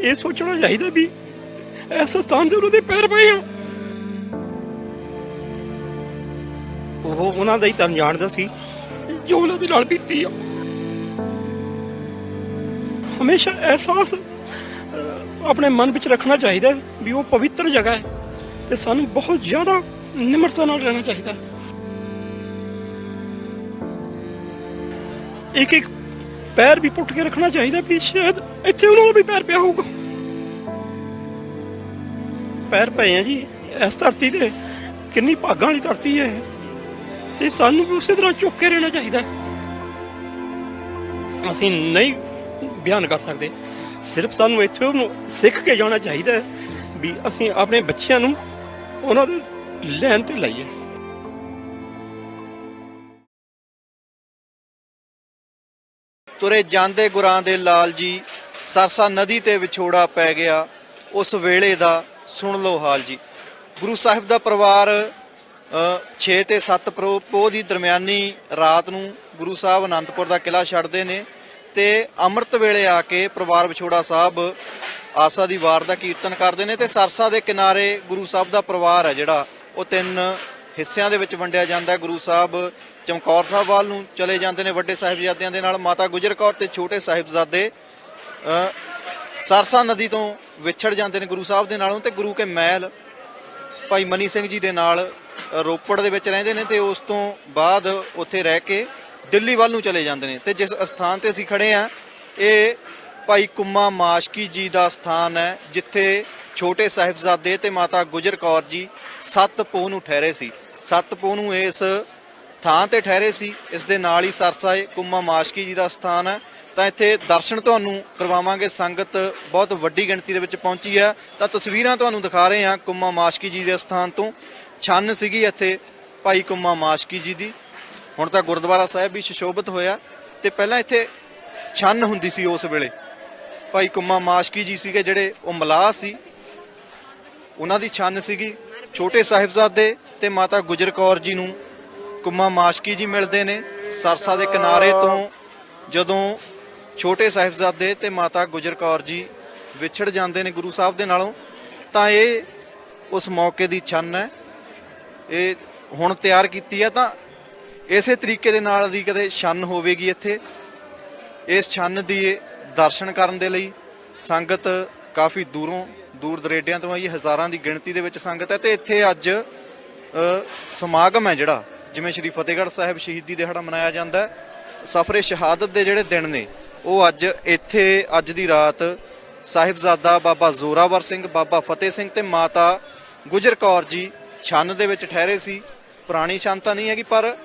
ਇਹ ਸੋਚਣਾ ਚਾਹੀਦਾ ਵੀ ਇਸ ਸਥਾਨ ਤੇ ਉਹਨਾਂ ਦੇ ਪੈਰ ਪਏ ਆ। ਉਹ ਉਹਨਾਂ ਦਾ ਹੀ ਤਾਂ ਜਾਣਦਾ ਸੀ ਜੋ ਉਹਨਾਂ ਦੇ ਨਾਲ ਬੀਤੀ ਆ। ਹਮੇਸ਼ਾ ਅਹਿਸਾਸ ਆਪਣੇ ਮਨ ਵਿੱਚ ਰੱਖਣਾ ਚਾਹੀਦਾ ਵੀ ਉਹ ਪਵਿੱਤਰ ਜਗ੍ਹਾ ਹੈ ਤੇ ਸਾਨੂੰ ਬਹੁਤ ਜ਼ਿਆਦਾ ਨਿਮਰਤਾ ਨਾਲ ਰਹਿਣਾ ਚਾਹੀਦਾ ਇੱਕ ਇੱਕ ਪੈਰ ਵੀ ਪੁੱਟ ਕੇ ਰੱਖਣਾ ਚਾਹੀਦਾ ਵੀ ਸ਼ਾਇਦ ਇੱਥੇ ਉਹਨਾਂ ਦਾ ਵੀ ਪੈਰ ਪਿਆ ਹੋਊਗਾ। ਪੈਰ ਪਏ ਆ ਜੀ, ਇਸ ਧਰਤੀ ਤੇ ਕਿੰਨੀ ਭਾਗਾਂ ਵਾਲੀ ਧਰਤੀ ਹੈ। ਇਹ। ਤੇ ਸਾਨੂੰ ਵੀ ਉਸੇ ਤਰ੍ਹਾਂ ਚੁੱਕ ਕੇ ਰਹਿਣਾ ਚਾਹੀਦਾ। ਅਸੀਂ ਨਹੀਂ ਬਿਆਨ ਕਰ ਸਕਦੇ। ਸਿਰਫ ਸਾਨੂੰ ਇੱਥੇ ਉਹਨੂੰ ਸਿੱਖ ਕੇ ਜਾਣਾ ਚਾਹੀਦਾ ਵੀ ਅਸੀਂ ਆਪਣੇ ਬੱਚਿਆਂ ਨੂੰ ਉਹਨਾਂ ਦੇ ਲੈਣ ਤੇ ਲਾਈਏ। ਤੁਰੇ ਜਾਂਦੇ ਗੁਰਾਂ ਦੇ ਲਾਲ ਜੀ, ਸਰਸਾ ਨਦੀ ਤੇ ਵਿਛੋੜਾ ਪੈ ਗਿਆ, ਉਸ ਵੇਲੇ ਦਾ ਸੁਣ ਲਓ ਹਾਲ ਜੀ। ਗੁਰੂ ਸਾਹਿਬ ਦਾ ਪਰਿਵਾਰ 6 ਤੇ 7 ਪੋਹ ਦੀ ਦਰਮਿਆਨੀ ਰਾਤ ਨੂੰ ਗੁਰੂ ਸਾਹਿਬ ਅਨੰਦਪੁਰ ਦਾ ਕਿਲਾ ਛੱਡਦੇ ਨੇ ਤੇ ਅੰਮ੍ਰਿਤ ਵੇਲੇ ਆ ਕੇ ਪਰਿਵਾਰ ਵਿਛੋੜਾ ਸਾਹਿਬ ਆਸਾ ਦੀ ਵਾਰ ਦਾ ਕੀਰਤਨ ਕਰਦੇ ਨੇ ਤੇ ਸਰਸਾ ਦੇ ਕਿਨਾਰੇ ਗੁਰੂ ਸਾਹਿਬ ਦਾ ਪਰਿਵਾਰ ਹੈ ਜਿਹੜਾ, ਉਹ ਤਿੰਨ ਹਿੱਸਿਆਂ ਦੇ ਵਿੱਚ ਵੰਡਿਆ ਜਾਂਦਾ ਗੁਰੂ ਸਾਹਿਬ ਚਮਕੌਰ ਸਾਹਿਬ ਵੱਲ ਨੂੰ ਚਲੇ ਜਾਂਦੇ ਨੇ ਵੱਡੇ ਸਾਹਿਬਜ਼ਾਦਿਆਂ ਦੇ ਨਾਲ, ਮਾਤਾ ਗੁਜਰ ਕੌਰ ਤੇ ਛੋਟੇ ਸਾਹਿਬਜ਼ਾਦੇ ਸਰਸਾ ਨਦੀ ਤੋਂ ਵਿਛੜ ਜਾਂਦੇ ਨੇ ਗੁਰੂ ਸਾਹਿਬ ਦੇ ਨਾਲੋਂ ਤੇ ਗੁਰੂ ਕੇ ਮਹਿਲ, ਭਾਈ ਮਨੀ ਸਿੰਘ ਜੀ ਦੇ ਨਾਲ ਰੋਪੜ ਦੇ ਵਿੱਚ ਰਹਿੰਦੇ ਨੇ ਤੇ ਉਸ ਤੋਂ ਬਾਅਦ ਉੱਥੇ ਰਹਿ ਕੇ ਦਿੱਲੀ ਵੱਲ ਨੂੰ ਚਲੇ ਜਾਂਦੇ ਨੇ। ਤੇ ਜਿਸ ਸਥਾਨ ਤੇ ਅਸੀਂ ਖੜੇ ਆ ਇਹ ਭਾਈ ਕੁੰਮਾ ਮਾਸ਼ਕੀ ਜੀ ਦਾ ਸਥਾਨ ਹੈ, ਜਿੱਥੇ ਛੋਟੇ ਸਾਹਿਬਜ਼ਾਦੇ ਤੇ ਮਾਤਾ ਗੁਜਰ ਕੌਰ ਜੀ ਸੱਤ ਪੋਹ ਨੂੰ ਠਹਿਰੇ ਸੀ। ਸੱਤ ਪੋਹ ਨੂੰ ਇਸ ਥਾਂ ਤੇ ਠਹਿਰੇ ਸੀ, ਇਸ ਦੇ ਨਾਲ ਹੀ ਸਰਸਾ ਏ ਕੁੰਮਾ ਮਾਸ਼ਕੀ ਜੀ ਦਾ ਸਥਾਨ ਹੈ। ਤਾਂ ਇੱਥੇ ਦਰਸ਼ਨ ਤੁਹਾਨੂੰ ਕਰਵਾਵਾਂਗੇ, ਸੰਗਤ ਬਹੁਤ ਵੱਡੀ ਗਿਣਤੀ ਦੇ ਵਿੱਚ ਪਹੁੰਚੀ ਹੈ। ਤਾਂ ਤਸਵੀਰਾਂ ਤੁਹਾਨੂੰ ਦਿਖਾ ਰਹੇ ਹਾਂ ਕੁੰਮਾ ਮਾਸ਼ਕੀ ਜੀ ਦੇ ਸਥਾਨ ਤੋਂ। ਛੰਨ ਸੀਗੀ ਇੱਥੇ ਭਾਈ ਕੁੰਮਾ ਮਾਸ਼ਕੀ ਜੀ ਦੀ। ਹੁਣ ਤਾਂ ਗੁਰਦੁਆਰਾ ਸਾਹਿਬ ਵੀ ਸੁਸ਼ੋਭਿਤ ਹੋਇਆ ਤੇ ਪਹਿਲਾਂ ਇੱਥੇ ਛੰਨ ਹੁੰਦੀ ਸੀ ਉਸ ਵੇਲੇ। ਭਾਈ ਕੁੰਮਾ ਮਾਸ਼ਕੀ ਜੀ ਸੀਗੇ ਜਿਹੜੇ ਉਹ ਮਲਾਹ ਸੀ। ਉਹਨਾਂ ਦੀ ਛੰਨ ਸੀਗੀ। ਛੋਟੇ ਸਾਹਿਬਜ਼ਾਦੇ ਤੇ ਮਾਤਾ ਗੁਜਰ ਕੌਰ ਜੀ ਨੂੰ ਕੁਮਾ ਮਾਸ਼ਕੀ ਜੀ ਮਿਲਦੇ ਨੇ ਸਰਸਾ ਦੇ ਕਿਨਾਰੇ ਤੋਂ ਜਦੋਂ ਛੋਟੇ ਸਾਹਿਬਜ਼ਾਦੇ ਤੇ ਮਾਤਾ ਗੁਜਰ ਕੌਰ ਜੀ ਵਿਛੜ ਜਾਂਦੇ ਨੇ ਗੁਰੂ ਸਾਹਿਬ ਦੇ ਨਾਲੋਂ, ਤਾਂ ਇਹ ਉਸ ਮੌਕੇ ਦੀ ਛੰਨ ਹੈ। ਇਹ ਹੁਣ ਤਿਆਰ ਕੀਤੀ ਹੈ ਤਾਂ ਇਸੇ ਤਰੀਕੇ ਦੇ ਨਾਲ ਦੀ ਕਦੇ ਛੰਨ ਹੋਵੇਗੀ ਇੱਥੇ। ਇਸ ਛੰਨ ਦੀ ਦਰਸ਼ਨ ਕਰਨ ਦੇ ਲਈ ਸੰਗਤ ਕਾਫੀ ਦੂਰੋਂ, ਦੂਰ ਦਰੇਡਿਆਂ ਤੋਂ ਆਈ, ਹਜ਼ਾਰਾਂ ਦੀ ਗਿਣਤੀ ਦੇ ਵਿੱਚ ਸੰਗਤ ਹੈ ਤੇ ਇੱਥੇ ਅੱਜ ਸਮਾਗਮ ਹੈ ਜਿਹੜਾ। ਜਿਵੇਂ ਸ਼੍ਰੀ ਫਤਿਹਗੜ੍ਹ ਸਾਹਿਬ ਸ਼ਹੀਦੀ ਦਿਹਾੜਾ ਮਨਾਇਆ ਜਾਂਦਾ ਹੈ, ਸਫਰੇ ਸ਼ਹਾਦਤ ਦੇ ਜਿਹੜੇ ਦਿਨ ਨੇ, ਉਹ ਅੱਜ ਇੱਥੇ, ਅੱਜ ਦੀ ਰਾਤ ਸਾਹਿਬਜ਼ਾਦਾ ਬਾਬਾ ਜ਼ੋਰਾਵਰ ਸਿੰਘ, ਬਾਬਾ ਫਤਿਹ ਸਿੰਘ ਤੇ ਮਾਤਾ ਗੁਜਰ ਕੌਰ ਜੀ ਛੰਨ ਦੇ ਵਿੱਚ ਠਹਿਰੇ ਸੀ। ਪੁਰਾਣੀ ਛੰਨ ਤਾਂ ਨਹੀਂ ਹੈਗੀ, ਪਰ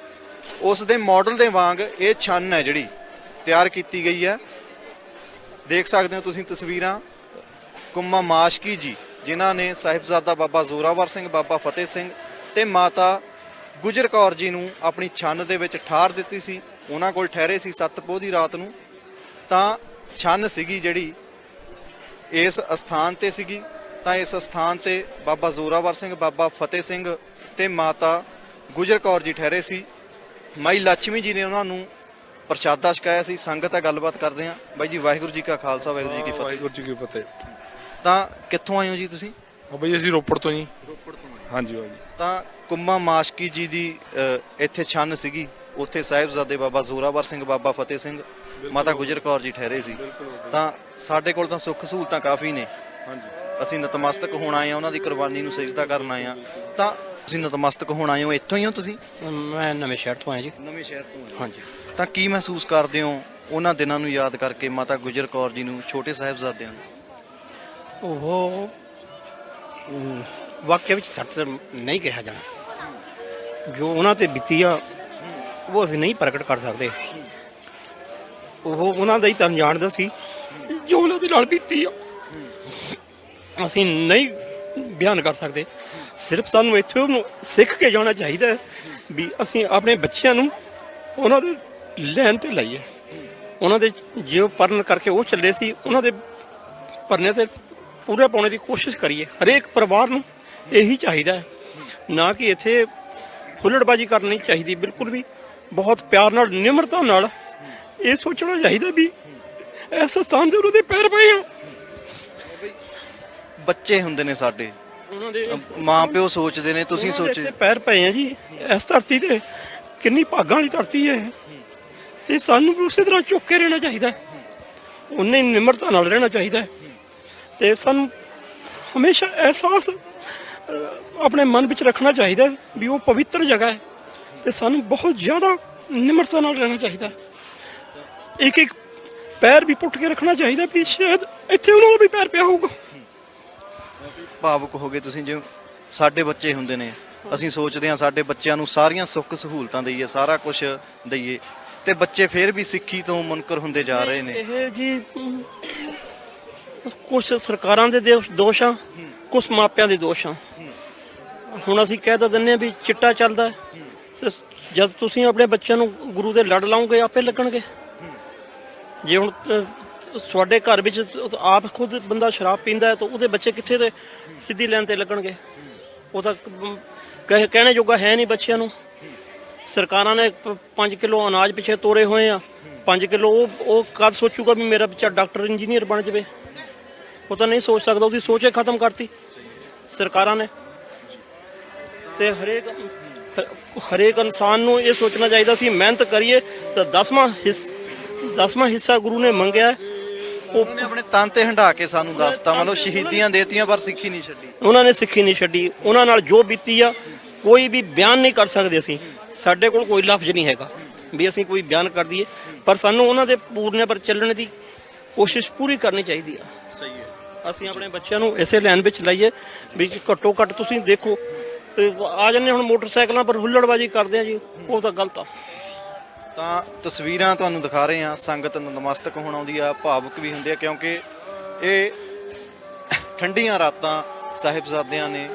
ਉਸ ਦੇ ਮਾਡਲ ਦੇ ਵਾਂਗ ਇਹ ਛੰਨ ਹੈ ਜਿਹੜੀ ਤਿਆਰ ਕੀਤੀ ਗਈ ਹੈ। ਦੇਖ ਸਕਦੇ ਹੋ ਤੁਸੀਂ ਤਸਵੀਰਾਂ, ਕੁੰਮਾ ਮਾਸ਼ਕੀ ਜੀ, ਜਿਨ੍ਹਾਂ ਨੇ ਸਾਹਿਬਜ਼ਾਦਾ ਬਾਬਾ ਜ਼ੋਰਾਵਰ ਸਿੰਘ, ਬਾਬਾ ਫਤਿਹ ਸਿੰਘ ਤੇ ਮਾਤਾ ਗੁਜਰ ਕੌਰ ਜੀ ਨੂੰ ਆਪਣੀ ਛੰਨ ਦੇ ਵਿੱਚ ਠਾਰ ਦਿੱਤੀ ਸੀ ਉਹਨਾਂ ਕੋਲ ਠਹਿਰੇ ਸੀ ਸੱਤ ਪੋਹ ਦੀ ਰਾਤ ਨੂੰ। ਤਾਂ ਛੰਨ ਸੀਗੀ ਜਿਹੜੀ ਇਸ ਅਸਥਾਨ ਤੇ ਸੀਗੀ। ਤਾਂ ਇਸ ਅਸਥਾਨ ਤੇ ਬਾਬਾ ਜ਼ੋਰਾਵਰ ਸਿੰਘ ਬਾਬਾ ਫਤਿਹ ਸਿੰਘ ਤੇ ਮਾਤਾ ਗੁਜਰ ਕੌਰ ਜੀ ਠਹਿਰੇ ਸੀ। ਮਾਈ ਲక్ష్ਮੀ ਜੀ ਨੇ ਉਹਨਾਂ ਨੂੰ ਪ੍ਰਸ਼ਾਦਾ ਛਕਾਇਆ ਸੀ। ਸੰਗਤ ਆ ਗੱਲਬਾਤ ਕਰਦੇ ਆ ਬਾਈ ਜੀ ਵਾਹਿਗੁਰੂ ਜੀ ਕਾ ਖਾਲਸਾ ਵਾਹਿਗੁਰੂ ਜੀ ਕੀ ਫਤਿਹ। ਵਾਹਿਗੁਰੂ ਜੀ ਕੀ ਫਤਿਹ। ਤਾਂ ਕਿੱਥੋਂ ਆਏ ਹੋ ਜੀ ਤੁਸੀਂ? ਬਈ ਅਸੀਂ ਰੋਪੜ ਤੋਂ ਜੀ। ਰੋਪੜ ਤੋਂ ਹਾਂਜੀ ਹਾਂਜੀ ਤਾਂ ਕੁੰਮਾ ਮਾਸ਼ਕੀ ਜੀ ਦੀ ਇੱਥੇ ਛੰਨ ਸੀਗੀ। ਉੱਥੇ ਸਾਹਿਬਜ਼ਾਦੇ ਬਾਬਾ ਜ਼ੋਰਾਵਰ ਸਿੰਘ ਬਾਬਾ ਫਤਿਹ ਸਿੰਘ ਮਾਤਾ ਗੁਜਰ ਕੌਰ ਜੀ ਠਹਿਰੇ ਸੀ। ਤਾਂ ਸਾਡੇ ਕੋਲ ਤਾਂ ਸੁੱਖ ਸਹੂਲਤਾਂ ਕਾਫੀ ਨੇ। ਹਾਂਜੀ। ਅਸੀਂ ਨਤਮਸਤਕ ਹੋਣ ਆਏ ਆ ਉਹਨਾਂ ਦੀ ਕੁਰਬਾਨੀ ਨੂੰ ਸਜਦਾ ਕਰਨ ਆਏ ਆ ਤਾਂ ਤੁਸੀਂ ਨਤਮਸਤਕ ਹੋਣ ਆਏ ਹੋ ਇੱਥੋਂ ਹੀ ਹੋ ਤੁਸੀਂ? ਮੈਂ ਨਵੇਂ ਸ਼ਹਿਰ ਤੋਂ ਆਇਆ ਜੀ। ਨਵੇਂ ਸ਼ਹਿਰ ਤੋਂ ਹਾਂਜੀ। ਤਾਂ ਕੀ ਮਹਿਸੂਸ ਕਰਦੇ ਹੋ ਉਹਨਾਂ ਦਿਨਾਂ ਨੂੰ ਯਾਦ ਕਰਕੇ ਮਾਤਾ ਗੁਜਰ ਕੌਰ ਜੀ ਨੂੰ ਛੋਟੇ ਸਾਹਿਬਜ਼ਾਦਿਆਂ ਨੂੰ? ਉਹ ਵਾਕਿਆ ਵਿੱਚ ਸੱਚ ਨਹੀਂ ਕਿਹਾ ਜਾਣਾ। ਜੋ ਉਹਨਾਂ ਤੇ ਬੀਤੀ ਆ ਉਹ ਅਸੀਂ ਨਹੀਂ ਪ੍ਰਗਟ ਕਰ ਸਕਦੇ। ਉਹ ਉਹਨਾਂ ਦਾ ਹੀ ਤਾਂ ਜਾਣਦਾ ਸੀ ਜੋ ਉਹਨਾਂ ਦੇ ਨਾਲ ਬੀਤੀ ਆ ਅਸੀਂ ਨਹੀਂ ਬਿਆਨ ਕਰ ਸਕਦੇ। ਸਿਰਫ ਸਾਨੂੰ ਇੱਥੇ ਉਹਨੂੰ ਸਿੱਖ ਕੇ ਜਾਣਾ ਚਾਹੀਦਾ ਵੀ ਅਸੀਂ ਆਪਣੇ ਬੱਚਿਆਂ ਨੂੰ ਉਹਨਾਂ ਦੇ ਲੈਣ ਤੇ ਲਾਈਏ। ਉਹਨਾਂ ਦੇ ਜੋ ਪਰਨ ਕਰਕੇ ਉਹ ਚੱਲੇ ਸੀ, ਉਹਨਾਂ ਦੇ ਭਰਨੇ ਤੇ ਪੂਰੇ ਪਾਉਣੇ ਦੀ ਕੋਸ਼ਿਸ਼ ਕਰੀਏ। ਹਰੇਕ ਪਰਿਵਾਰ ਨੂੰ ਇਹੀ ਚਾਹੀਦਾ ਹੈ। ਨਾ ਕਿ ਇੱਥੇ ਹੁੱਲੜਬਾਜੀ ਕਰਨੀ ਚਾਹੀਦੀ ਬਿਲਕੁਲ ਵੀ ਬਹੁਤ ਪਿਆਰ ਨਾਲ ਨਿਮਰਤਾ ਨਾਲ ਇਹ ਸੋਚਣਾ ਚਾਹੀਦਾ ਵੀ ਇਸ ਸਥਾਨ ਤੇ ਉਹਨਾਂ ਦੇ ਪੈਰ ਪਏ ਆ। ਬੱਚੇ ਹੁੰਦੇ ਨੇ ਸਾਡੇ। ਉਹਨਾਂ ਦੇ ਮਾਂ ਪਿਓ ਸੋਚਦੇ ਨੇ ਤੁਸੀਂ ਉਹਨਾਂ ਸੋਚੇ। ਪੈਰ ਪਏ ਆ ਜੀ। ਇਸ ਧਰਤੀ ਤੇ ਕਿੰਨੀ ਭਾਗਾਂ ਵਾਲੀ ਧਰਤੀ ਹੈ। ਤੇ ਸਾਨੂੰ ਵੀ ਉਸੇ ਤਰ੍ਹਾਂ ਚੁੱਕ ਕੇ ਰਹਿਣਾ ਚਾਹੀਦਾ। ਹੀ ਨਿਮਰਤਾ ਨਾਲ ਰਹਿਣਾ ਚਾਹੀਦਾ। ਤੇ ਸਾਨੂੰ ਹਮੇਸ਼ਾ ਅਹਿਸਾਸ ਅਹ, ਆਪਣੇ ਮਨ ਵਿੱਚ ਰੱਖਣਾ ਚਾਹੀਦਾ ਵੀ ਉਹ ਪਵਿੱਤਰ ਜਗ੍ਹਾ ਹੈ ਤੇ ਸਾਨੂੰ ਬਹੁਤ ਜ਼ਿਆਦਾ ਨਿਮਰਤਾ ਨਾਲ ਰਹਿਣਾ ਚਾਹੀਦਾ ਇੱਕ ਇੱਕ ਪੈਰ ਵੀ ਪੁੱਟ ਕੇ ਰੱਖਣਾ ਚਾਹੀਦਾ ਵੀ ਸ਼ਾਇਦ ਇੱਥੇ ਉਹਨਾਂ ਦਾ ਵੀ ਪੈਰ ਪਿਆ ਹੋਊਗਾ। ਭਾਵੁਕ ਹੋ ਗਏ ਤੁਸੀਂ ਜਿਵੇਂ ਸਾਡੇ ਬੱਚੇ ਹੁੰਦੇ ਨੇ। ਅਸੀਂ ਸੋਚਦੇ ਹਾਂ ਸਾਡੇ ਬੱਚਿਆਂ ਨੂੰ ਸਾਰੀਆਂ ਸੁੱਖ ਸਹੂਲਤਾਂ ਦਈਏ ਸਾਰਾ ਕੁਝ ਦਈਏ ਤੇ ਬੱਚੇ ਫੇਰ ਵੀ ਸਿੱਖੀ ਤੋਂ ਮੁਨਕਰ ਹੁੰਦੇ ਜਾ ਰਹੇ ਨੇ। ਇਹ ਜੀ ਕੁਝ ਸਰਕਾਰਾਂ ਦੇ ਦੋਸ਼- ਦੋਸ਼ ਆ ਕੁਝ ਮਾਪਿਆਂ ਦੇ ਦੋਸ਼ ਆ। ਹੁਣ ਅਸੀਂ ਕਹਿ ਤਾਂ ਦਿੰਨੇ ਆ ਵੀ ਚਿੱਟਾ ਚੱਲਦਾ ਹੈ। ਤੇ ਜਦ ਤੁਸੀਂ ਆਪਣੇ ਬੱਚਿਆਂ ਨੂੰ ਗੁਰੂ ਦੇ ਲੜ ਲਾਉਂਗੇ ਆਪੇ ਲੱਗਣਗੇ। ਜੇ ਹੁਣ ਅ, ਤੁਹਾਡੇ ਘਰ ਵਿੱਚ ਆਪ ਖੁਦ ਬੰਦਾ ਸ਼ਰਾਬ ਪੀਂਦਾ ਹੈ ਤਾਂ ਉਹਦੇ ਬੱਚੇ ਕਿੱਥੇ ਦੇ ਸਿੱਧੀ ਲਾਈਨ ਤੇ ਲੱਗਣਗੇ? ਉਹ ਤਾਂ ਕ- ਕਹਿ- ਕਹਿਣੇ ਜੋਗਾ ਹੈ ਨਹੀਂ ਬੱਚਿਆਂ ਨੂੰ। ਸਰਕਾਰਾਂ ਨੇ 5 ਕਿਲੋ ਅਨਾਜ ਪਿੱਛੇ ਤੋਰੇ ਹੋਏ ਆ। 5 ਕਿਲੋ ਉਹ ਉਹ ਕਦ ਸੋਚੂਗਾ ਵੀ ਮੇਰਾ ਬੱਚਾ ਡਾਕਟਰ ਇੰਜੀਨੀਅਰ ਬਣ ਜਾਵੇ? ਉਹ ਤਾਂ ਨਹੀਂ ਸੋਚ ਸਕਦਾ ਉਹਦੀ ਸੋਚ ਹੀ ਖਤਮ ਕਰਤੀ। ਸਰਕਾਰਾਂ ਨੇ। ਤੇ ਹਰੇਕ ਹਰੇਕ ਇਨਸਾਨ ਨੂੰ ਇਹ ਸੋਚਣਾ ਚਾਹੀਦਾ ਸੀ ਮਿਹਨਤ ਕਰੀਏ ਤਾਂ ਦਸਵਾਂ ਹਿੱਸ ਦਸਵਾਂ ਹਿੱਸਾ ਗੁਰੂ ਨੇ ਮੰਗਿਆ। ਉਹਨਾਂ ਨੇ ਆਪਣੇ ਤਨ ਤੇ ਹੰਢਾ ਕੇ ਸਾਨੂੰ ਦੱਸਤਾ ਮਤਲਬ ਸ਼ਹੀਦੀਆਂ ਦੇਤੀਆਂ ਪਰ ਸਿੱਖੀ ਨਹੀਂ ਛੱਡੀ। ਉਹਨਾਂ ਨੇ ਸਿੱਖੀ ਨਹੀਂ ਛੱਡੀ। ਉਹਨਾਂ ਨਾਲ ਜੋ ਬੀਤੀ ਆ ਕੋਈ ਵੀ ਬਿਆਨ ਨਹੀਂ ਕਰ ਸਕਦੇ ਅਸੀਂ। ਸਾਡੇ ਕੋਲ ਕੋਈ ਲਫ਼ਜ਼ ਨਹੀਂ ਹੈਗਾ ਵੀ ਅਸੀਂ ਕੋਈ ਬਿਆਨ ਕਰ ਦਈਏ। ਪਰ ਸਾਨੂੰ ਉਹਨਾਂ ਦੇ ਪੂਰਨੇ ਪਰ ਚੱਲਣ ਦੀ ਕੋਸ਼ਿਸ਼ ਪੂਰੀ ਕਰਨੀ ਚਾਹੀਦੀ ਆ। ਸਹੀ ਹੈ। ਅਸੀਂ ਆਪਣੇ ਬੱਚਿਆਂ ਨੂੰ ਇਸੇ ਲਾਈਨ ਵਿੱਚ ਲਾਈਏ ਵੀ ਘੱਟੋ ਘੱਟ ਤੁਸੀਂ ਦੇਖੋ ਤੇ ਆ ਜੰਨੇ ਹੁਣ ਮੋਟਰਸਾਈਕਲਾਂ ਪਰ ਹੁੱਲੜਬਾਜੀ ਕਰਦੇ ਆ ਜੀ ਉਹ ਤਾਂ ਗਲਤ ਆ। ਤਾਂ ਤਸਵੀਰਾਂ ਤੁਹਾਨੂੰ ਦਿਖਾ ਰਹੇ ਹਾਂ ਸੰਗਤ ਨਤਮਸਤਕ ਹੋਣ ਆਉਂਦੀ ਆ ਭਾਵੁਕ ਵੀ ਹੁੰਦੇ ਆ ਕਿਉਂਕਿ ਇਹ ਠੰਡੀਆਂ ਰਾਤਾਂ ਸਾਹਿਬਜ਼ਾਦਿਆਂ ਨੇ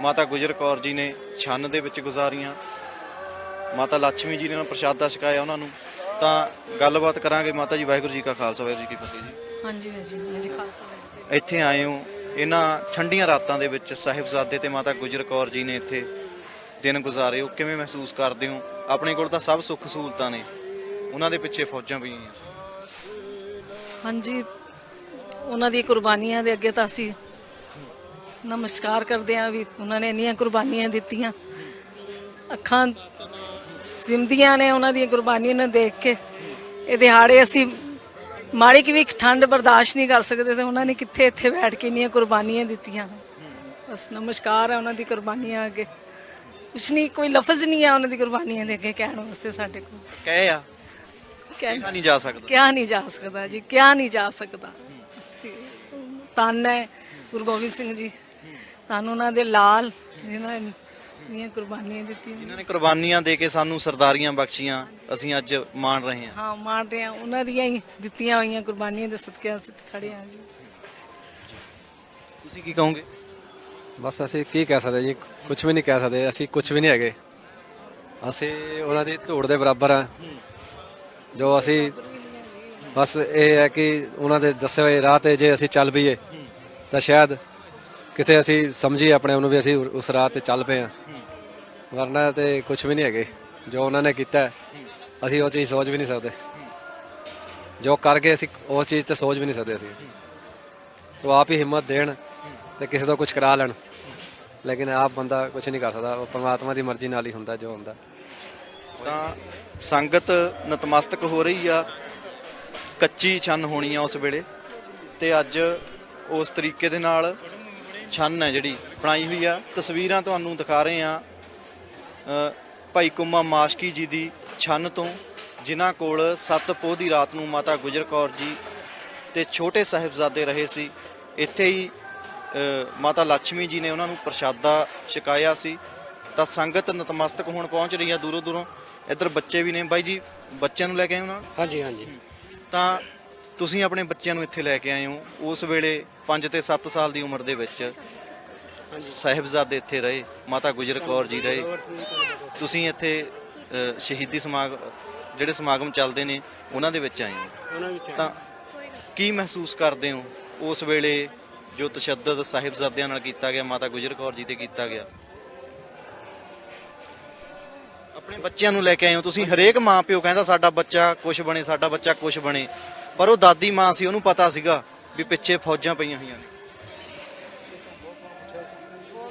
ਮਾਤਾ ਗੁਜਰ ਕੌਰ ਜੀ ਨੇ ਛੰਨ ਦੇ ਵਿੱਚ ਗੁਜ਼ਾਰੀਆਂ ਮਾਤਾ ਲక్ష్ਮੀ ਜੀ ਨੇ ਉਹਨਾਂ ਨੂੰ ਪ੍ਰਸ਼ਾਦਾ ਛਕਾਇਆ ਉਹਨਾਂ ਨੂੰ। ਤਾਂ ਗੱਲਬਾਤ ਕਰਾਂਗੇ ਮਾਤਾ ਜੀ ਵਾਹਿਗੁਰੂ ਜੀ ਕਾ ਖਾਲਸਾ ਵਾਹਿਗੁਰੂ ਜੀ ਕੀ ਫਤਿਹ ਜੀ। ਹਾਂਜੀ ਹਾਂਜੀ ਹਾਂਜੀ ਖਾਲਸਾ ਇੱਥੇ ਆਏ ਹੋ ਇਹਨਾਂ ਠੰਡੀਆਂ ਰਾਤਾਂ ਦੇ ਵਿੱਚ ਸਾਹਿਬਜ਼ਾਦੇ ਤੇ ਮਾਤਾ ਗੁਜਰ ਕੌਰ ਜੀ ਨੇ ਇੱਥੇ ਦਿਨ ਗੁਜ਼ਾਰੇ। ਹੋ ਕਿਵੇਂ ਮਹਿਸੂਸ ਕਰਦੇ ਹੋ? ਆਪਣੇ ਕੋਲ ਤਾਂ ਸਭ ਸੁੱਖ ਸਹੂਲਤਾਂ ਨੇ। ਉਹਨਾਂ ਦੇ ਪਿੱਛੇ ਫੌਜਾਂ ਪਈਆਂ ਹਾਂਜੀ, ਉਹਨਾਂ ਦੀ ਕੁਰਬਾਨੀਆਂ ਦੇ ਅੱਗੇ ਤਾਂ ਅਸੀਂ ਨਮਸਕਾਰ ਕਰਦੇ ਹਾਂ ਵੀ ਉਹਨਾਂ ਨੇ ਇੰਨੀਆਂ ਕੁਰਬਾਨੀਆਂ ਦਿੱਤੀਆਂ। ਅੱਖਾਂ ਸਿੰਦੀਆਂ ਨੇ ਉਹਨਾਂ ਦੀਆਂ ਕੁਰਬਾਨੀਆਂ ਨੂੰ ਦੇਖ ਕੇ। ਇਹ ਦਿਹਾੜੇ ਅਸੀਂ ਮਾੜੀ ਕਿ ਵੀ ਠੰਡ ਬਰਦਾਸ਼ਤ ਨਹੀਂ ਕਰ ਸਕਦੇ ਤੇ ਉਹਨਾਂ ਨੇ ਕਿੱਥੇ ਇੱਥੇ ਬੈਠ ਕੇ ਇੰਨੀਆਂ ਕੁਰਬਾਨੀਆਂ ਦਿੱਤੀਆਂ। ਬਸ ਨਮਸਕਾਰ ਹੈ ਉਹਨਾਂ ਦੀ ਕੁਰਬਾਨੀਆਂ ਅੱਗੇ। ਕੁਛ ਨਹੀਂ ਕੋਈ ਲਫ਼ਜ਼ ਨਹੀਂ ਹੈ ਉਹਨਾਂ ਦੀ ਕੁਰਬਾਨੀਆਂ ਦੇ ਅੱਗੇ ਕਹਿਣ ਵਾਸਤੇ ਸਾਡੇ ਕੋਲ। ਕਹੇ ਆ? ਕਹਿ ਨਹੀਂ ਜਾ ਸਕਦਾ। ਕਿਹਾ ਨਹੀਂ ਜਾ ਸਕਦਾ ਜੀ ਕਿਹਾ ਨਹੀਂ ਜਾ ਸਕਦਾ। ਧੰਨ ਹੈ ਗੁਰੂ ਗੋਬਿੰਦ ਸਿੰਘ ਜੀ। ਤੁਹਾਨੂੰ ਉਹਨਾਂ ਦੇ ਲਾਲ ਜਿਨ੍ਹਾਂ ਇੰਨੀਆਂ ਕੁਰਬਾਨੀਆਂ ਦਿੱਤੀਆਂ ਜਿਨ੍ਹਾਂ ਨੇ ਕੁਰਬਾਨੀਆਂ ਦੇ ਕੇ ਸਾਨੂੰ ਸਰਦਾਰੀਆਂ ਬਖਸ਼ੀਆਂ ਅਸੀਂ ਅੱਜ ਮਾਣ ਰਹੇ ਹਾਂ। ਹਾਂ ਮਾਣ ਰਹੇ ਹਾਂ। ਉਹਨਾਂ ਦੀਆਂ ਹੀ ਦਿੱਤੀਆਂ ਹੋਈਆਂ ਕੁਰਬਾਨੀਆਂ ਦੇ ਸਦਕੇ ਅਸੀਂ ਖੜੇ ਹਾਂ ਜੀ। ਤੁਸੀਂ ਕੀ ਕਹੋਗੇ? ਬਸ ਅਸੀਂ ਕੀ ਕਹਿ ਸਕਦੇ ਜੀ ਕੁਝ ਵੀ ਨਹੀਂ ਕਹਿ ਸਕਦੇ ਅਸੀਂ ਕੁਝ ਵੀ ਨਹੀਂ ਹੈਗੇ। ਅਸੀਂ ਉਹਨਾਂ ਦੀ ਧੂੜ ਦੇ ਬਰਾਬਰ ਆ ਜੋ ਅਸੀਂ ਬਸ ਇਹ ਹੈ ਕਿ ਉਹਨਾਂ ਦੇ ਦੱਸੇ ਹੋਏ ਰਾਹ ਤੇ ਜੇ ਅਸੀਂ ਚੱਲ ਪਈਏ ਤਾਂ ਸ਼ਾਇਦ ਕਿਤੇ ਅਸੀਂ ਸਮਝੀਏ ਆਪਣੇ ਆਪ ਨੂੰ ਵੀ ਅਸੀਂ ਉਸ ਰਾਹ ਤੇ ਚੱਲ ਪਏ ਆ ਵਰਨਾ ਤੇ ਕੁਝ ਵੀ ਨਹੀਂ ਹੈਗੇ। ਜੋ ਉਹਨਾਂ ਨੇ ਕੀਤਾ ਅਸੀਂ ਉਹ ਚੀਜ਼ ਸੋਚ ਵੀ ਨਹੀਂ ਸਕਦੇ। ਜੋ ਕਰਕੇ ਅਸੀਂ ਉਹ ਚੀਜ਼ ਤੇ ਸੋਚ ਵੀ ਨਹੀਂ ਸਕਦੇ ਅਸੀਂ। ਤੋ ਆਪ ਹੀ ਹਿੰਮਤ ਦੇਣ ਤੇ ਕਿਸੇ ਤੋਂ ਕੁਝ ਕਰਾ ਲੈਣ। ਲੇਕਿਨ ਆਪ ਬੰਦਾ ਕੁਝ ਨਹੀਂ ਕਰ ਸਕਦਾ। ਉਹ ਪਰਮਾਤਮਾ ਦੀ ਮਰਜ਼ੀ ਨਾਲ ਹੀ ਹੁੰਦਾ, ਜੋ ਹੁੰਦਾ। ਤਾਂ ਸੰਗਤ ਨਤਮਸਤਕ ਹੋ ਰਹੀ ਆ। ਕੱਚੀ ਛੰਨ ਹੋਣੀ ਆ ਉਸ ਵੇਲੇ। ਤੇ ਅੱਜ ਉਸ ਤਰੀਕੇ ਦੇ ਨਾਲ ਛੰਨ ਹੈ ਜਿਹੜੀ ਬਣਾਈ ਹੋਈ ਆ। ਤਸਵੀਰਾਂ ਤੁਹਾਨੂੰ ਦਿਖਾ ਰਹੇ ਆ। ਭਾਈ ਕੁੰਮਾ ਮਾਸ਼ਕੀ ਜੀ ਦੀ ਛੰਨ ਤੋਂ ਜਿਨ੍ਹਾਂ ਕੋਲ 7 ਪੋਹ ਦੀ ਰਾਤ ਨੂੰ ਮਾਤਾ ਗੁਜਰ ਕੌਰ ਜੀ ਤੇ ਛੋਟੇ ਸਾਹਿਬਜ਼ਾਦੇ ਰਹੇ ਸੀ ਇੱਥੇ ਹੀ ਮਾਤਾ ਲక్ష్ਮੀ ਜੀ ਨੇ ਉਹਨਾਂ ਨੂੰ ਪ੍ਰਸ਼ਾਦਾ ਛਕਾਇਆ ਸੀ। ਤਾਂ ਸੰਗਤ ਨਤਮਸਤਕ ਹੋਣ ਪਹੁੰਚ ਰਹੀ ਆ ਦੂਰੋਂ ਦੂਰੋਂ। ਇੱਧਰ ਬੱਚੇ ਵੀ ਨੇ। ਬਾਈ ਜੀ ਬੱਚਿਆਂ ਨੂੰ ਲੈ ਕੇ ਆਏ ਹੋ ਨਾਲ? ਹਾਂਜੀ ਹਾਂਜੀ। ਤਾਂ ਤੁਸੀਂ ਆਪਣੇ ਬੱਚਿਆਂ ਨੂੰ ਇੱਥੇ ਲੈ ਕੇ ਆਏ ਹੋ ਉਸ ਵੇਲੇ 5 ਤੇ 7 ਸਾਲ ਦੀ ਉਮਰ ਦੇ ਵਿੱਚ। ਸਾਹਿਬਜ਼ਾਦੇ ਇੱਥੇ ਰਹੇ ਮਾਤਾ ਗੁਜਰ ਕੌਰ ਜੀ ਰਹੇ। ਤੁਸੀਂ ਇੱਥੇ ਅ, ਸ਼ਹੀਦੀ ਸਮਾਗ ਜਿਹੜੇ ਸਮਾਗਮ ਚੱਲਦੇ ਨੇ ਉਹਨਾਂ ਦੇ ਵਿੱਚ ਆਏ ਹੋ। ਉਹਨਾਂ ਵਿੱਚ ਤਾਂ ਕੀ ਮਹਿਸੂਸ ਕਰਦੇ ਹੋ? ਉਸ ਵੇਲੇ ਜੋ ਤਸ਼ੱਦਦ ਸਾਹਿਬਜ਼ਾਦਿਆਂ ਨਾਲ ਕੀਤਾ ਗਿਆ ਮਾਤਾ ਗੁਜਰ ਕੌਰ ਜੀ ਤੇ ਕੀਤਾ ਗਿਆ। ਆਪਣੇ ਬੱਚਿਆਂ ਨੂੰ ਲੈ ਕੇ ਆਏ ਹੋ। ਤੁਸੀਂ ਹਰੇਕ ਮਾਂ ਪਿਓ ਕਹਿੰਦਾ ਸਾਡਾ ਬੱਚਾ ਕੁਝ ਬਣੇ ਸਾਡਾ ਬੱਚਾ ਕੁਝ ਬਣੇ। ਪਰ ਉਹ ਦਾਦੀ ਮਾਂ ਸੀ ਉਹਨੂੰ ਪਤਾ ਸੀਗਾ ਵੀ ਪਿੱਛੇ ਫੌਜਾਂ ਪਈਆਂ ਹੋਈਆਂ ਨੇ।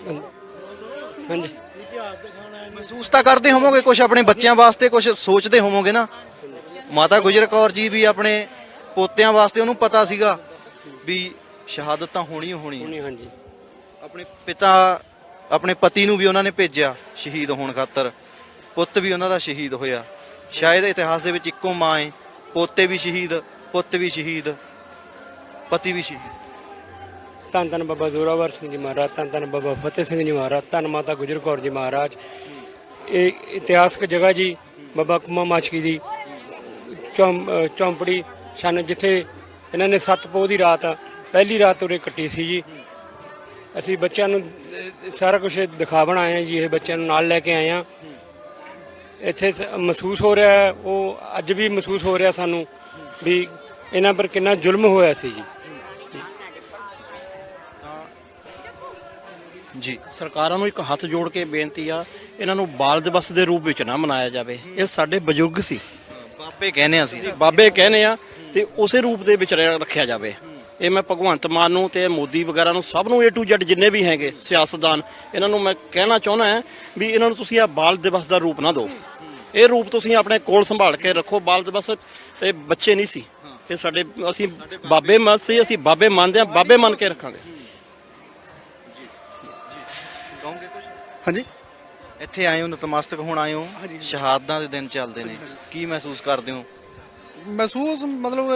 ਹਾਂਜੀ। ਮਹਿਸੂਸ ਤਾਂ ਕਰਦੇ ਹੋਵੋਗੇ ਕੁਝ ਆਪਣੇ ਬੱਚਿਆਂ ਵਾਸਤੇ ਕੁਝ ਸੋਚਦੇ ਹੋਵੋਗੇ ਨਾ। ਮਾਤਾ ਗੁਜਰ ਕੌਰ ਜੀ ਵੀ ਆਪਣੇ ਪੋਤਿਆਂ ਵਾਸਤੇ ਉਹਨੂੰ ਪਤਾ ਸੀਗਾ ਵੀ ਸ਼ਹਾਦਤ ਤਾਂ ਹੋਣੀ ਹੋਣੀ ਹੈ ਹਾਂਜੀ। ਆਪਣੇ ਪਿਤਾ ਆਪਣੇ ਪਤੀ ਨੂੰ ਵੀ ਉਹਨਾਂ ਨੇ ਭੇਜਿਆ ਸ਼ਹੀਦ ਹੋਣ ਖਾਤਰ। ਪੁੱਤ ਵੀ ਉਹਨਾਂ ਦਾ ਸ਼ਹੀਦ ਹੋਇਆ। ਸ਼ਾਇਦ ਇਤਿਹਾਸ ਦੇ ਵਿੱਚ ਇੱਕੋ ਮਾਂ ਹੈ ਪੋਤੇ ਵੀ ਸ਼ਹੀਦ ਪੁੱਤ ਵੀ ਸ਼ਹੀਦ ਪਤੀ ਵੀ ਸ਼ਹੀਦ। ਧੰਨ ਧੰਨ ਬਾਬਾ ਜ਼ੋਰਾਵਰ ਸਿੰਘ ਜੀ ਮਹਾਰਾਜ, ਧੰਨ ਧੰਨ ਬਾਬਾ ਫਤਿਹ ਸਿੰਘ ਜੀ ਮਹਾਰਾਜ, ਧੰਨ ਮਾਤਾ ਗੁਜਰ ਕੌਰ ਜੀ ਮਹਾਰਾਜ। ਇਹ ਇਤਿਹਾਸਕ ਜਗ੍ਹਾ ਜੀ ਬਾਬਾ ਕੁਮਾ ਮਾਚਕੀ ਦੀ। ਚੌਂ- ਚੌਂਪੜੀ ਛੰਨ ਜਿੱਥੇ ਇਹਨਾਂ ਨੇ ਸੱਤ ਪੋਹ ਦੀ ਰਾਤ, ਪਹਿਲੀ ਰਾਤ ਉਰੇ ਕੱਟੀ ਸੀ ਜੀ। ਅਸੀਂ ਬੱਚਿਆਂ ਨੂੰ ਸਾਰਾ ਕੁਝ ਦਿਖਾਵਣ ਆਏ ਹਾਂ ਜੀ, ਇਹ ਬੱਚਿਆਂ ਨੂੰ ਨਾਲ ਲੈ ਕੇ ਆਏ ਹਾਂ। ਇੱਥੇ ਸ- ਮਹਿਸੂਸ ਹੋ ਰਿਹਾ ਉਹ ਅੱਜ ਵੀ ਮਹਿਸੂਸ ਹੋ ਰਿਹਾ ਸਾਨੂੰ ਵੀ ਇਹਨਾਂ ਪਰ ਕਿੰਨਾ ਜ਼ੁਲਮ ਹੋਇਆ ਸੀ ਜੀ। ਜੀ। ਸਰਕਾਰਾਂ ਨੂੰ ਇੱਕ ਹੱਥ ਜੋੜ ਕੇ ਬੇਨਤੀ ਆ ਇਹਨਾਂ ਨੂੰ ਬਾਲ ਦਿਵਸ ਦੇ ਰੂਪ ਵਿੱਚ ਨਾ ਮਨਾਇਆ ਜਾਵੇ। ਇਹ ਸਾਡੇ ਬਜ਼ੁਰਗ ਸੀ। ਬਾਪੇ ਕਹਿੰਦੇ ਅਸੀਂ। ਬਾਬੇ ਕਹਿੰਦੇ ਆ ਤੇ ਉਸੇ ਰੂਪ ਦੇ ਵਿੱਚ ਰੱਖਿਆ ਜਾਵੇ। ਇਹ ਮੈਂ ਭਗਵੰਤ ਮਾਨ ਨੂੰ ਤੇ ਮੋਦੀ ਵਗੈਰਾ ਨੂੰ ਸਭ ਨੂੰ A to Z ਜਿੰਨੇ ਵੀ ਹੈਗੇ ਸਿਆਸਤਦਾਨ ਇਹਨਾਂ ਨੂੰ ਮੈਂ ਕਹਿਣਾ ਚਾਹੁੰਦਾ ਹਾਂ ਵੀ ਇਹਨਾਂ ਨੂੰ ਤੁਸੀਂ ਆ ਬਾਲ ਦਿਵਸ ਦਾ ਰੂਪ ਨਾ ਦਿਓ। ਇਹ ਰੂਪ ਤੁਸੀਂ ਆਪਣੇ ਕੋਲ ਸੰਭਾਲ ਕੇ ਰੱਖੋ। ਬਾਲ ਦਿਵਸ ਇਹ ਬੱਚੇ ਨਹੀਂ ਸੀ। ਇਹ ਸਾਡੇ ਅਸੀਂ ਬਾਬੇ ਮੰਨ ਸੀ ਅਸੀਂ ਬਾਬੇ ਮੰਨਦੇ ਆ ਬਾਬੇ ਮੰਨ ਕੇ ਰੱਖਾਂਗੇ ਕਹੋਗੇ ਕੁਝ ਹਾਂਜੀ। ਇੱਥੇ ਆਏ ਹੋ ਨਤਮਸਤਕ ਹੁਣ ਆਏ ਹੋ ਸ਼ਹਾਦਤਾਂ ਦੇ ਦਿਨ ਚੱਲਦੇ ਨੇ। ਕੀ ਮਹਿਸੂਸ ਕਰਦੇ ਹੋ? ਮਹਿਸੂਸ ਮਤਲਬ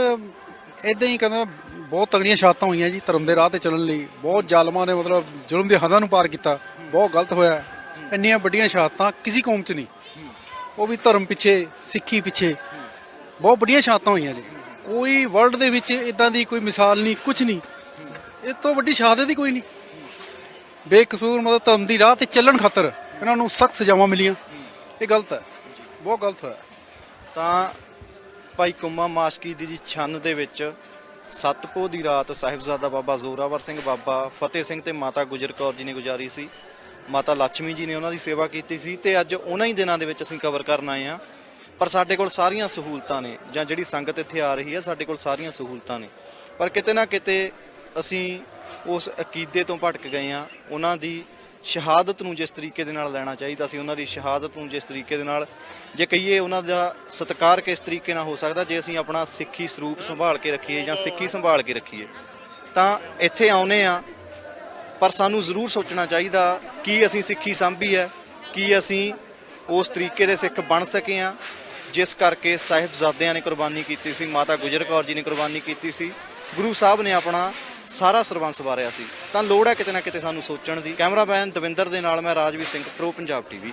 ਇਦਾਂ ਹੀ ਕਹਿੰਦਾ ਬਹੁਤ ਤਗੜੀਆਂ ਸ਼ਹਾਦਤਾਂ ਹੋਈਆਂ ਜੀ ਧਰਮ ਦੇ ਰਾਹ ਤੇ ਚੱਲਣ ਲਈ। ਬਹੁਤ ਜ਼ਾਲਮਾਂ ਨੇ ਮਤਲਬ ਜ਼ੁਲਮ ਦੇ ਹੱਦਾਂ ਨੂੰ ਪਾਰ ਕੀਤਾ। ਬਹੁਤ ਗਲਤ ਹੋਇਆ। ਇੰਨੀਆਂ ਵੱਡੀਆਂ ਸ਼ਹਾਦਤਾਂ ਕਿਸੇ ਕੌਮ 'ਚ ਨਹੀਂ। ਉਹ ਵੀ ਧਰਮ ਪਿੱਛੇ ਸਿੱਖੀ ਪਿੱਛੇ। ਬਹੁਤ ਵੱਡੀਆਂ ਸ਼ਹਾਦਤਾਂ ਹੋਈਆਂ ਜੀ। ਕੋਈ ਵਰਲਡ ਦੇ ਵਿੱਚ ਇਦਾਂ ਦੀ ਕੋਈ ਮਿਸਾਲ ਨਹੀਂ ਕੁਝ ਨਹੀਂ। ਇਹ ਤੋਂ ਵੱਡੀ ਸ਼ਹਾਦਤ ਹੀ ਕੋਈ ਨਹੀਂ। ਬੇਕਸੂਰ ਮਤਲਬ ਧਰਮ ਦੀ ਰਾਹ ਤੇ ਚੱਲਣ ਖਾਤਰ ਇਹਨਾਂ ਨੂੰ ਸਖਤ ਸਜ਼ਾਵਾਂ ਮਿਲੀਆਂ। ਇਹ ਗਲਤ ਹੈ। ਬਹੁਤ ਗਲਤ ਹੋਇਆ। ਤਾਂ ਭਾਈ ਕੁੰਮਾ ਮਾਸ਼ਕੀ ਦੀ ਜੀ ਛੰਨ ਦੇ ਵਿੱਚ ਸਤਪੋ ਦੀ ਰਾਤ ਸਾਹਿਬਜ਼ਾਦਾ ਬਾਬਾ ਜ਼ੋਰਾਵਰ ਸਿੰਘ, ਬਾਬਾ ਫਤਿਹ ਸਿੰਘ ਤੇ ਮਾਤਾ ਗੁਜਰ ਕੌਰ ਜੀ ਨੇ ਗੁਜ਼ਾਰੀ ਸੀ। ਮਾਤਾ ਲక్ష్ਮੀ ਜੀ ਨੇ ਉਹਨਾਂ ਦੀ ਸੇਵਾ ਕੀਤੀ ਸੀ ਤੇ ਅੱਜ ਉਹਨਾਂ ਹੀ ਦਿਨਾਂ ਦੇ ਵਿੱਚ ਅਸੀਂ ਕਵਰ ਕਰਨ ਆਏ ਆ ਪਰ ਸਾਡੇ ਕੋਲ ਸਾਰੀਆਂ ਸਹੂਲਤਾਂ ਨੇ ਜਾਂ ਜਿਹੜੀ ਸੰਗਤ ਇੱਥੇ ਆ ਰਹੀ ਹੈ, ਸਾਡੇ ਕੋਲ ਸਾਰੀਆਂ ਸਹੂਲਤਾਂ ਨੇ। ਪਰ ਕਿਤੇ ਨਾ ਕਿਤੇ ਅਸੀਂ ਉਸ ਅਕੀਦੇ ਤੋਂ ਭਟਕ ਗਏ ਆ ਉਹਨਾਂ ਦੀ ਸ਼ਹਾਦਤ ਨੂੰ ਜਿਸ ਤਰੀਕੇ ਦੇ ਨਾਲ ਲੈਣਾ ਚਾਹੀਦਾ ਸੀ, ਉਹਨਾਂ ਦੀ ਸ਼ਹਾਦਤ ਨੂੰ ਜਿਸ ਤਰੀਕੇ ਦੇ ਨਾਲ, ਜੇ ਕਹੀਏ ਉਹਨਾਂ ਦਾ ਸਤਿਕਾਰ ਕਿਸ ਤਰੀਕੇ ਨਾਲ ਹੋ ਸਕਦਾ, ਜੇ ਅਸੀਂ ਆਪਣਾ ਸਿੱਖੀ ਸਰੂਪ ਸੰਭਾਲ ਕੇ ਰੱਖੀਏ ਜਾਂ ਸਿੱਖੀ ਸੰਭਾਲ ਕੇ ਰੱਖੀਏ, ਤਾਂ ਇੱਥੇ ਆਉਨੇ ਆ ਪਰ ਸਾਨੂੰ ਜ਼ਰੂਰ ਸੋਚਣਾ ਚਾਹੀਦਾ ਕੀ ਅਸੀਂ ਸਿੱਖੀ ਸੰਭੀ ਹੈ, ਕੀ ਅਸੀਂ ਉਸ ਤਰੀਕੇ ਦੇ ਸਿੱਖ ਬਣ ਸਕੇ ਆ ਜਿਸ ਕਰਕੇ ਸਾਹਿਬਜ਼ਾਦਿਆਂ ਨੇ ਕੁਰਬਾਨੀ ਕੀਤੀ ਸੀ, ਮਾਤਾ ਗੁਜਰ ਕੌਰ ਜੀ ਨੇ ਕੁਰਬਾਨੀ ਕੀਤੀ ਸੀ। ਗੁਰੂ ਸਾਹਿਬ ਨੇ ਆਪਣਾ ਸਾਰਾ ਸਰਬੰਸ ਵਾਰਿਆ ਸੀ। ਤਾਂ ਲੋੜ ਹੈ ਕਿਤੇ ਨਾ ਕਿਤੇ ਸਾਨੂੰ ਸੋਚਣ ਦੀ। ਕੈਮਰਾਮੈਨ ਦਵਿੰਦਰ ਦੇ ਨਾਲ ਮੈਂ ਰਾਜਵੀਰ ਸਿੰਘ, ਪ੍ਰੋ ਪੰਜਾਬ ਟੀਵੀ